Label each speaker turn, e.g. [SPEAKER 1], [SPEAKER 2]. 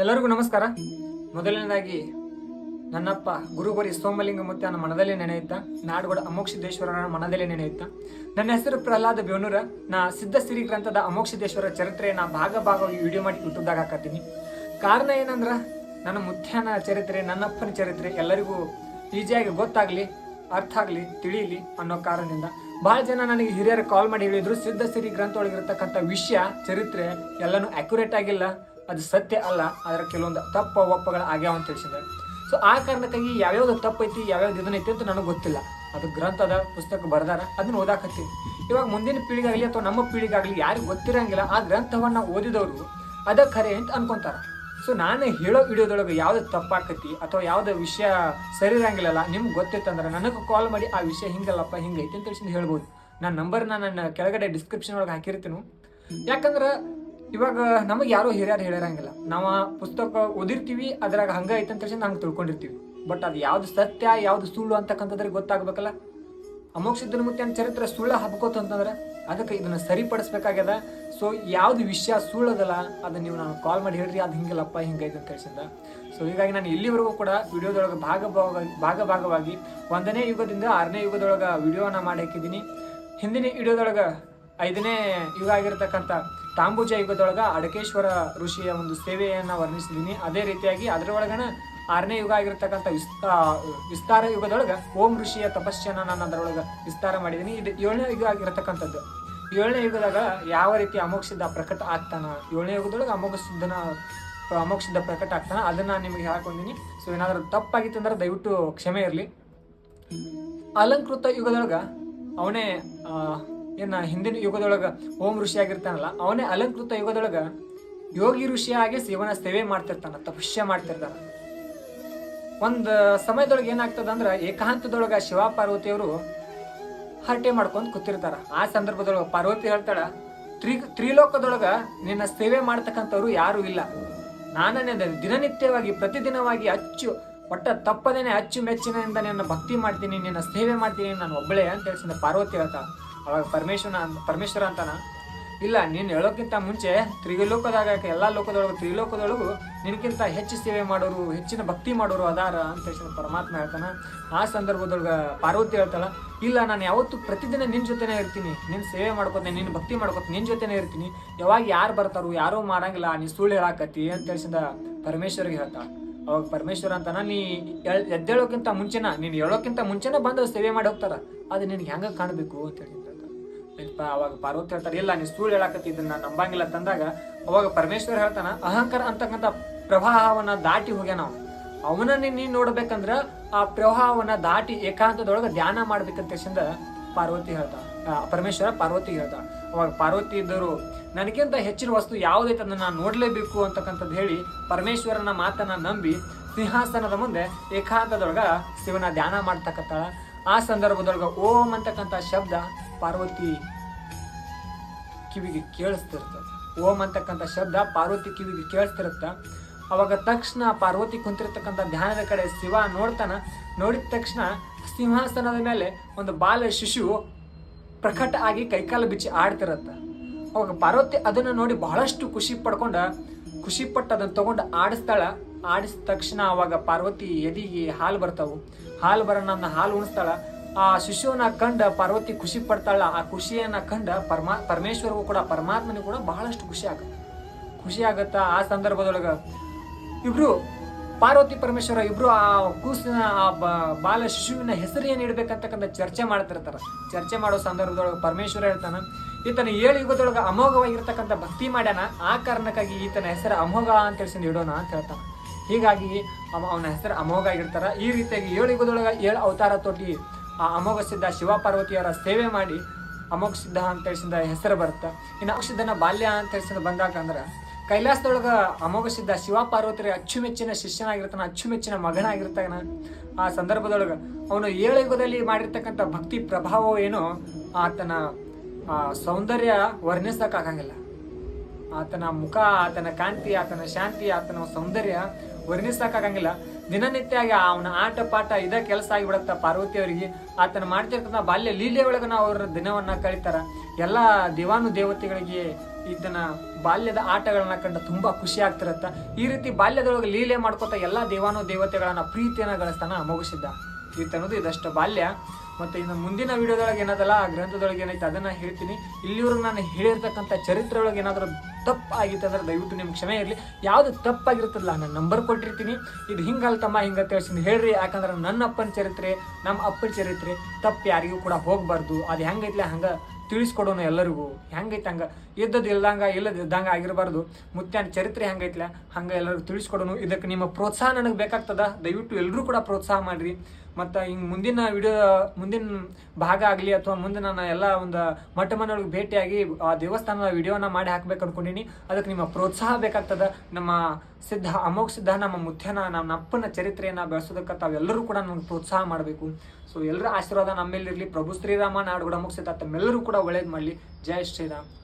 [SPEAKER 1] ಎಲ್ಲರಿಗೂ ನಮಸ್ಕಾರ. ಮೊದಲನೇದಾಗಿ ನನ್ನಪ್ಪ ಗುರುಗೋರಿ ಸೋಮಲಿಂಗ ಮುತ್ಯನ ಮನದಲ್ಲಿ ನೆನೆಯುತ್ತಾ, ನಾಡುಗಡ ಅಮೋಕ್ಷಿದ್ದೇಶ್ವರನ ಮನದಲ್ಲಿ ನೆನೆಯುತ್ತಾ. ನನ್ನ ಹೆಸರು ಪ್ರಹ್ಲಾದ ಬೇನೂರ ನಾ ಸಿದ್ಧ ಸಿರಿ ಗ್ರಂಥದ ಅಮೋಕ್ಷಿದ್ದೇಶ್ವರ ಚರಿತ್ರೆಯನ್ನ ಭಾಗ ಭಾಗವಾಗಿ ವಿಡಿಯೋ ಮಾಡಿ ಯೂಟ್ಯೂಬ್ದಾಗ ಹಾಕತ್ತೀನಿ. ಕಾರಣ ಏನಂದ್ರ, ನನ್ನ ಮುತ್ಯನ ಚರಿತ್ರೆ, ನನ್ನಪ್ಪನ ಚರಿತ್ರೆ ಎಲ್ಲರಿಗೂ ಈಜಿಯಾಗಿ ಗೊತ್ತಾಗ್ಲಿ, ಅರ್ಥ ಆಗ್ಲಿ ತಿಳಿಯಲಿ ಅನ್ನೋ ಕಾರಣದಿಂದ ಬಹಳ ಜನ ನನಗೆ ಹಿರಿಯರು ಕಾಲ್ ಮಾಡಿ ಹೇಳಿದ್ರು ಸಿದ್ಧಸಿರಿ ಗ್ರಂಥ ಒಳಗಿರತಕ್ಕಂಥ ವಿಷಯ, ಚರಿತ್ರೆ ಎಲ್ಲನೂ ಅಕ್ಯುರೇಟ್ ಆಗಿಲ್ಲ. ಅದು ಸತ್ಯ ಅಲ್ಲ, ಅದರ ಕೆಲವೊಂದು ತಪ್ಪ ಒಪ್ಪಗಳು ಆಗ್ಯಾವ ಅಂತ ತಿಳಿಸಿದ್ದಾರೆ. ಸೊ ಆ ಕಾರಣಕ್ಕಾಗಿ ಯಾವ್ಯಾವ್ದು ತಪ್ಪೈತಿ, ಯಾವ್ಯಾವ್ದು ಇದನ್ನೈತಿ ಅಂತ ನನಗೆ ಗೊತ್ತಿಲ್ಲ. ಅದು ಗ್ರಂಥದ ಪುಸ್ತಕ ಬರ್ದಾರ, ಅದನ್ನ ಓದಾಕತ್ತೀನಿ. ಇವಾಗ ಮುಂದಿನ ಪೀಳಿಗಾಗಲಿ ಅಥವಾ ನಮ್ಮ ಪೀಳಿಗಾಗಲಿ ಯಾರಿಗೂ ಗೊತ್ತಿರಂಗಿಲ್ಲ, ಆ ಗ್ರಂಥವನ್ನ ಓದಿದವರು ಅದ ಖರೆ ಅಂತ ಅನ್ಕೊಂತಾರೆ. ಸೊ ನಾನು ಹೇಳೋ ವಿಡಿಯೋದೊಳಗೆ ಯಾವ್ದು ತಪ್ಪಾಕತಿ ಅಥವಾ ಯಾವ್ದು ವಿಷಯ ಸರಿ ಇರಂಗಿಲ್ಲಲ್ಲ ನಿಮ್ಗೆ ಗೊತ್ತಿತ್ತಂದ್ರೆ ನನಗೆ ಕಾಲ್ ಮಾಡಿ ಆ ವಿಷಯ ಹಿಂಗಲ್ಲಪ್ಪ, ಹಿಂಗೈತಿ ಅಂತ ತಿಳಿಸಿ ಹೇಳ್ಬೋದು. ನನ್ನ ನಂಬರ್ನ ನನ್ನ ಕೆಳಗಡೆ ಡಿಸ್ಕ್ರಿಪ್ಷನ್ ಒಳಗೆ ಹಾಕಿರ್ತೀನಿ. ಯಾಕಂದ್ರೆ ಇವಾಗ ನಮಗೆ ಯಾರು ಹಿರಿಯರು ಹೇಳಿರಂಗಿಲ್ಲ ನಾವು ಪುಸ್ತಕ ಓದಿರ್ತೀವಿ, ಅದ್ರಾಗ ಹಂಗ ಐತೆ ಅಂತ ಹಂಗೆ ತಿಳ್ಕೊಂಡಿರ್ತೀವಿ. ಬಟ್ ಅದು ಯಾವ್ದು ಸತ್ಯ, ಯಾವ್ದು ಸುಳ್ಳು ಅಂತಕ್ಕಂಥದ್ರಿಗೆ ಗೊತ್ತಾಗ್ಬೇಕಲ್ಲ? ಅಮೋಕ್ಷ ಮುತ್ಯನ ಚರಿತ್ರೆ ಸುಳ್ಳು ಹಬ್ಕೋತ ಅಂತಂದ್ರೆ ಅದಕ್ಕೆ ಇದನ್ನು ಸರಿಪಡಿಸ್ಬೇಕಾಗ್ಯದ. ಸೊ ಯಾವ್ದು ವಿಷಯ ಸುಳ್ಳದಲ್ಲ ಅದನ್ನು ನೀವು ನಾನು ಕಾಲ್ ಮಾಡಿ ಹೇಳ್ರಿ, ಅದು ಹಿಂಗಿಲ್ಲಪ್ಪ, ಹಿಂಗೈತೆ ಅಂತ ಹೇಳ್ಸಿಂದ ಸೊ ಹೀಗಾಗಿ ನಾನು ಇಲ್ಲಿವರೆಗೂ ಕೂಡ ವಿಡಿಯೋದೊಳಗೆ ಭಾಗ ಭಾಗ ಭಾಗ ಭಾಗವಾಗಿ ಒಂದನೇ ಯುಗದಿಂದ ಆರನೇ ಯುಗದೊಳಗೆ ವಿಡಿಯೋನ ಮಾಡಿ ಹಾಕಿದ್ದೀನಿ. ಹಿಂದಿನ ವಿಡಿಯೋದೊಳಗೆ ಐದನೇ ಯುಗ ಆಗಿರತಕ್ಕಂಥ ತಾಂಬೂಜ ಯುಗದೊಳಗ ಅಡಕೇಶ್ವರ ಋಷಿಯ ಒಂದು ಸೇವೆಯನ್ನು ವರ್ಣಿಸಿದ್ದೀನಿ ಅದೇ ರೀತಿಯಾಗಿ ಅದರೊಳಗನ ಆರನೇ ಯುಗ ಆಗಿರ್ತಕ್ಕಂಥ ವಿಸ್ತಾ ವಿಸ್ತಾರ ಯುಗದೊಳಗ ಓಂ ಋಷಿಯ ತಪಸ್ಸನ್ನ ನಾನು ಅದರೊಳಗ ವಿಸ್ತಾರ ಮಾಡಿದ್ದೀನಿ ಇದು ಏಳನೇ ಯುಗ ಆಗಿರತಕ್ಕಂಥದ್ದು. ಏಳನೇ ಯುಗದಾಗ ಯಾವ ರೀತಿ ಅಮೋಕ್ಷದ ಪ್ರಕಟ ಆಗ್ತಾನ? ಏಳನೇ ಯುಗದೊಳಗ ಅಮೋಘ ಸಿದ್ಧನ ಪ್ರಕಟ ಆಗ್ತಾನ? ಅದನ್ನ ನಿಮಗೆ ಹಾಕೊಂಡಿನಿ ಸೊ ಏನಾದರೂ ತಪ್ಪಾಗಿತ್ತು ಅಂದ್ರೆ ದಯವಿಟ್ಟು ಕ್ಷಮೆ ಇರಲಿ. ಅಲಂಕೃತ ಯುಗದೊಳಗ ಅವನೇ ಏನ ಹಿಂದಿನ ಯುಗದೊಳಗ ಓಂ ಋಷಿ ಆಗಿರ್ತಾನಲ್ಲ, ಅವನೇ ಅಲಂಕೃತ ಯುಗದೊಳಗ ಯೋಗಿ ಋಷಿಯಾಗಿ ಶಿವನ ಸೇವೆ ಮಾಡ್ತಿರ್ತಾನ ತಪಸ್ಯ ಮಾಡ್ತಿರ್ತಾನ. ಒಂದ್ ಸಮಯದೊಳಗೆ ಏನಾಗ್ತದ ಅಂದ್ರ ಏಕಾಂತದೊಳಗ ಶಿವ ಪಾರ್ವತಿಯವರು ಹರಟೆ ಮಾಡ್ಕೊಂಡ್ ಕೂತಿರ್ತಾರ. ಆ ಸಂದರ್ಭದೊಳಗ ಪಾರ್ವತಿ ಹೇಳ್ತಾಳ, ತ್ರಿ, ತ್ರಿಲೋಕದೊಳಗ ನಿನ್ನ ಸೇವೆ ಮಾಡ್ತಕ್ಕಂಥವ್ರು ಯಾರು ಇಲ್ಲ. ನಾನೇ ದಿನನಿತ್ಯವಾಗಿ, ಪ್ರತಿದಿನವಾಗಿ ಅಚ್ಚು, ಒಟ್ಟ ತಪ್ಪದೇನೆ ಅಚ್ಚು ಮೆಚ್ಚಿನಿಂದ ನಿನ್ನ ಭಕ್ತಿ ಮಾಡ್ತೀನಿ, ನಿನ್ನ ಸೇವೆ ಮಾಡ್ತೀನಿ, ನಾನು ಒಬ್ಬಳೇ ಅಂತ ಹೇಳ್ಸಿದ ಪಾರ್ವತಿ ಹೇಳ್ತಾಳ. ಅವಾಗ ಪರಮೇಶ್ವರ ಪರಮೇಶ್ವರ ಅಂತಾನ, ಇಲ್ಲ, ನೀನು ಹೇಳೋಕ್ಕಿಂತ ಮುಂಚೆ ತ್ರಿಲೋಕದಾಗ ಎಲ್ಲ ಲೋಕದೊಳಗು, ತ್ರಿಲೋಕದೊಳಗು ನಿನಗಿಂತ ಹೆಚ್ಚು ಸೇವೆ ಮಾಡೋರು, ಹೆಚ್ಚಿನ ಭಕ್ತಿ ಮಾಡೋರು ಅದಾರ? ಅಂತ ಹೇಳಿ ಪರಮಾತ್ಮ ಹೇಳ್ತಾನ. ಆ ಸಂದರ್ಭದೊಳಗ ಪಾರ್ವತಿ ಹೇಳ್ತಾಳ, ಇಲ್ಲ, ನಾನು ಯಾವತ್ತು ಪ್ರತಿದಿನ ನಿನ್ನ ಜೊತೆನೇ ಇರ್ತೀನಿ. ನಿನ್ನ ಸೇವೆ ಮಾಡ್ಕೊತೀನಿ ನಿನ್ನ ಭಕ್ತಿ ಮಾಡ್ಕೊತ ನಿನ್ನ ಜೊತೆನೇ ಇರ್ತೀನಿ. ಯಾವಾಗ ಯಾರು ಬರ್ತಾರೋ, ಯಾರೂ ಮಾಡಂಗಿಲ್ಲ, ನೀ ಸುಳ್ಳು ಹೇಳಾಕತ್ತಿ. ಅಂತ ಹೇಳಿಸಿದ ಪರಮೇಶ್ವರಿಗೆ ಹೇಳ್ತಾಳ. ಅವಾಗ ಪರಮೇಶ್ವರ ಅಂತಾನ, ನೀ ಎದ್ದೇಳೋಕ್ಕಿಂತ ಮುಂಚೆನ, ನೀನು ಹೇಳೋಕ್ಕಿಂತ ಮುಂಚೆನ ಬಂದು ಸೇವೆ ಮಾಡಿ ಹೋಗ್ತಾರ. ಅದು ನಿನಗೆ ಹೆಂಗ ಕಾಣಬೇಕು? ಅಂತ ಹೇಳಿ ಅವಾಗ ಪಾರ್ವತಿ ಹೇಳ್ತಾರೆ ಇಲ್ಲ, ನೀನು ಸುಳ್ಳು ಹೇಳಾಕತ್ತಿ, ಇದನ್ನ ನಂಬಂಗಿಲ್ಲ ತಂದಾಗ ಅವಾಗ ಪರಮೇಶ್ವರ ಹೇಳ್ತಾನ, ಅಹಂಕಾರ ಅಂತಕ್ಕಂಥ ಪ್ರವಾಹವನ್ನ ದಾಟಿ ಹೋಗ್ಯ ನಾವು ಅವನನ್ನ ನೀನ್ ನೋಡ್ಬೇಕಂದ್ರ ಆ ಪ್ರವಾಹವನ್ನ ದಾಟಿ ಏಕಾಂತದೊಳಗ ಧ್ಯಾನ ಮಾಡ್ಬೇಕಂತ ಪಾರ್ವತಿ ಹೇಳ್ತಾ ಪರಮೇಶ್ವರ ಪಾರ್ವತಿ ಹೇಳ್ತಾ ಅವಾಗ ಪಾರ್ವತಿ ಇದ್ದರು, ನನಗಿಂತ ಹೆಚ್ಚಿನ ವಸ್ತು ಯಾವುದೈತೆ ಅದನ್ನು ನಾನು ನೋಡ್ಲೇಬೇಕು ಅಂತಕ್ಕಂಥದ್ದು ಹೇಳಿ ಪರಮೇಶ್ವರನ ಮಾತನ್ನ ನಂಬಿ ಸಿಂಹಾಸನದ ಮುಂದೆ ಏಕಾಂತದೊಳಗ ಶಿವನ ಧ್ಯಾನ ಮಾಡ್ತಕ್ಕಂಥ ಆ ಸಂದರ್ಭದೊಳಗ ಓಂ ಅಂತಕ್ಕಂಥ ಶಬ್ದ ಪಾರ್ವತಿ ಕಿವಿಗೆ ಕೇಳಿಸ್ತಿರ್ತದೆ. ಓಂ ಅಂತಕ್ಕಂಥ ಶಬ್ದ ಪಾರ್ವತಿ ಕಿವಿಗೆ ಕೇಳಿಸ್ತಿರುತ್ತ. ಅವಾಗ ತಕ್ಷಣ ಪಾರ್ವತಿ ಕುಂತಿರ್ತಕ್ಕಂಥ ಧ್ಯಾನದ ಕಡೆ ಶಿವ ನೋಡ್ತಾನ. ನೋಡಿದ ತಕ್ಷಣ ಸಿಂಹಾಸನದ ಮೇಲೆ ಒಂದು ಬಾಲ ಶಿಶು ಪ್ರಕಟ ಆಗಿ ಕೈಕಾಲು ಬಿಚ್ಚಿ ಆಡ್ತಿರತ್ತ. ಅವಾಗ ಪಾರ್ವತಿ ಅದನ್ನ ನೋಡಿ ಬಹಳಷ್ಟು ಖುಷಿ ಪಡ್ಕೊಂಡ, ಖುಷಿ ಪಟ್ಟು ಅದನ್ನ ತಗೊಂಡು ಆಡಿಸ್ತಾಳ. ಆಡಿಸಿದ ತಕ್ಷಣ ಅವಾಗ ಪಾರ್ವತಿ ಎದಿಗೆ ಹಾಲು ಬರ್ತಾವು. ಹಾಲು ಬರೋಣ ಹಾಲು ಉಣಿಸ್ತಾಳ. ಆ ಶಿಶುವನ್ನ ಕಂಡ ಪಾರ್ವತಿ ಖುಷಿ ಪಡ್ತಾಳ. ಆ ಖುಷಿಯನ್ನ ಕಂಡ ಪರಮಾ, ಪರಮೇಶ್ವರಗೂ ಕೂಡ, ಪರಮಾತ್ಮನಿಗೂ ಕೂಡ ಬಹಳಷ್ಟು ಖುಷಿ ಆಗುತ್ತೆ ಖುಷಿ ಆಗತ್ತ ಆ ಸಂದರ್ಭದೊಳಗ. ಇಬ್ರು ಪಾರ್ವತಿ ಪರಮೇಶ್ವರ ಇಬ್ರು ಆ ಕೂಸಿನ, ಆ ಬಾಲ ಶಿಶುವಿನ ಹೆಸರು ಏನು ಇಡ್ಬೇಕಂತಕ್ಕಂಥ ಚರ್ಚೆ ಮಾಡ್ತಿರ್ತಾರ. ಚರ್ಚೆ ಮಾಡೋ ಸಂದರ್ಭದೊಳಗೆ ಪರಮೇಶ್ವರ ಹೇಳ್ತಾನ, ಈತನ ಏಳು ಯುಗದೊಳಗೆ ಅಮೋಘವಾಗಿರ್ತಕ್ಕಂಥ ಭಕ್ತಿ ಮಾಡ್ಯಾನ. ಆ ಕಾರಣಕ್ಕಾಗಿ ಈತನ ಹೆಸರು ಅಮೋಘ ಅಂತ ಹೇಳ್ಸಿ ಇಡೋಣ ಅಂತ ಹೇಳ್ತಾನೆ. ಹೀಗಾಗಿ ಅವ, ಅವನ ಹೆಸರು ಅಮೋಘ ಆಗಿರ್ತಾರ. ಈ ರೀತಿಯಾಗಿ ಏಳು ಯುಗದೊಳಗೆ ಏಳು ಅವತಾರ ತೊಟ್ಟಿ ಆ ಅಮೋಘ ಸಿದ್ಧ ಶಿವ ಪಾರ್ವತಿಯರ ಸೇವೆ ಮಾಡಿ ಅಮೋಘ ಸಿದ್ಧ ಅಂತ ಹೆಸರು ಬರುತ್ತೆ. ಇನ್ನು ಔಷಧನ ಬಾಲ್ಯ ಅಂತ ಹೇಳಿಸಿದ ಬಂದಾಗ ಅಂದ್ರೆ, ಕೈಲಾಸದೊಳಗ ಅಮೋಘ ಸಿದ್ಧ ಶಿವ ಪಾರ್ವತಿಯ ಅಚ್ಚುಮೆಚ್ಚಿನ ಶಿಷ್ಯನಾಗಿರ್ತಾನೆ, ಅಚ್ಚುಮೆಚ್ಚಿನ ಮಗನಾಗಿರ್ತಾನ. ಆ ಸಂದರ್ಭದೊಳಗ ಅವನು ಏಳು ಯುಗದಲ್ಲಿ ಮಾಡಿರ್ತಕ್ಕಂಥ ಭಕ್ತಿ ಪ್ರಭಾವ ಏನು ಆತನ ಸೌಂದರ್ಯ ವರ್ಣಿಸೋಕ್ಕಾಗಂಗಿಲ್ಲ ಆತನ ಮುಖ, ಆತನ ಕಾಂತಿ, ಆತನ ಶಾಂತಿ, ಆತನ ಸೌಂದರ್ಯ ವರ್ಣಿಸಕ್ಕಾಗಂಗಿಲ್ಲ ದಿನನಿತ್ಯ ಅವನ ಆಟ ಪಾಠ ಇದೇ ಕೆಲಸ ಆಗಿಬಿಡತ್ತ. ಪಾರ್ವತಿ ಅವರಿಗೆ ಆತನ ಮಾಡ್ತಿರ್ತಕ್ಕಂಥ ಬಾಲ್ಯ ಲೀಲೆ ಒಳಗ ನಾವು ಅವರ ದಿನವನ್ನು ಕಳೀತಾರ. ಎಲ್ಲ ದೇವಾನು ದೇವತೆಗಳಿಗೆ ಇದನ್ನ ಬಾಲ್ಯದ ಆಟಗಳನ್ನ ಕಂಡು ತುಂಬಾ ಖುಷಿ ಆಗ್ತಿರತ್ತ. ಈ ರೀತಿ ಬಾಲ್ಯದೊಳಗೆ ಲೀಲೆ ಮಾಡ್ಕೊತ ಎಲ್ಲಾ ದೇವಾನು ದೇವತೆಗಳನ್ನ ಪ್ರೀತಿಯನ್ನ ಗಳಿಸ್ತಾನ ಮುಗಿಸಿದ್ದ. ಈತನದು ಇದಷ್ಟು ಬಾಲ್ಯ. ಮತ್ತೆ ಇನ್ನು ಮುಂದಿನ ವಿಡಿಯೋದೊಳಗೆ ಏನದಲ್ಲ, ಆ ಗ್ರಂಥದೊಳಗೆ ಏನೈತೆ ಅದನ್ನ ಹೇಳ್ತೀನಿ. ಇಲ್ಲಿವರು ನಾನು ಹೇಳಿರ್ತಕ್ಕಂಥ ಚರಿತ್ರೆ ಒಳಗೆ ಏನಾದರೂ ತಪ್ಪು ಆಗಿತ್ತು ಅಂದ್ರೆ ದಯವಿಟ್ಟು ನಿಮ್ಗೆ ಕ್ಷಮೆ ಇರಲಿ. ಯಾವುದು ತಪ್ಪಾಗಿರ್ತದಲ್ಲ ನಾನು ನಂಬರ್ ಕೊಟ್ಟಿರ್ತೀನಿ. ಇದು ಹಿಂಗಲ್ತಮ್ಮ ಹಿಂಗ ತಿಳಿಸಿದ್ ಹೇಳ್ರಿ. ಯಾಕಂದ್ರೆ ನನ್ನ ಅಪ್ಪನ ಚರಿತ್ರೆ, ನಮ್ಮ ಅಪ್ಪನ ಚರಿತ್ರೆ ತಪ್ಪು ಯಾರಿಗೂ ಕೂಡ ಹೋಗಬಾರ್ದು. ಅದು ಹೆಂಗೈತ್ಲೆ ಹಂಗ ತಿಳಿಸ್ಕೊಡೋಣ ಎಲ್ಲರಿಗೂ. ಹೆಂಗೈತೆ ಹಂಗ? ಇದ್ದದ್ದು ಇಲ್ದಂಗ ಇಲ್ಲದ ಇದ್ದಂಗ ಆಗಿರಬಾರ್ದು. ಮುತ್ಯಾನ ಚರಿತ್ರೆ ಹೆಂಗೈತ್ಲೆ ಹಂಗ ಎಲ್ಲರಿಗೂ ತಿಳಿಸ್ಕೊಡೋಣ ಇದಕ್ಕೆ ನಿಮ್ಮ ಪ್ರೋತ್ಸಾಹ ನನಗೆ ಬೇಕಾಗ್ತದ? ದಯವಿಟ್ಟು ಎಲ್ಲರೂ ಕೂಡ ಪ್ರೋತ್ಸಾಹ ಮಾಡ್ರಿ. ಮತ್ತು ಹಿಂಗೆ ಮುಂದಿನ ವಿಡಿಯೋ, ಮುಂದಿನ ಭಾಗ ಆಗಲಿ ಅಥವಾ ಮುಂದೆ ನಾನು ಎಲ್ಲ ಒಂದು ಮಠ ಮನೆಯೊಳಗೆ ಭೇಟಿಯಾಗಿ ಆ ದೇವಸ್ಥಾನದ ವಿಡಿಯೋನ ಮಾಡಿ ಹಾಕ್ಬೇಕು ಅನ್ಕೊಂಡಿನಿ. ಅದಕ್ಕೆ ನಿಮ್ಮ ಪ್ರೋತ್ಸಾಹ ಬೇಕಾಗ್ತದ. ನಮ್ಮ ಸಿದ್ಧ, ಅಮೋಘ ಸಿದ್ಧ ನಮ್ಮ ಮುತ್ಯನ, ನಮ್ಮ ಅಪ್ಪನ ಚರಿತ್ರೆಯನ್ನು ಬೆಳೆಸೋದಕ್ಕೆ ತಾವೆಲ್ಲರೂ ಕೂಡ ನಮ್ಗೆ ಪ್ರೋತ್ಸಾಹ ಮಾಡಬೇಕು. ಸೊ ಎಲ್ಲರ ಆಶೀರ್ವಾದ ನಮ್ಮೇಲಿರಲಿ ಪ್ರಭು ಶ್ರೀರಾಮ ನಾಡುಗಡ ಅಮೋಘ ಸಿದ್ಧ ತಮ್ಮೆಲ್ಲರೂ ಕೂಡ ಒಳ್ಳೇದು ಮಾಡಲಿ. ಜಯ ಶ್ರೀರಾಮ್.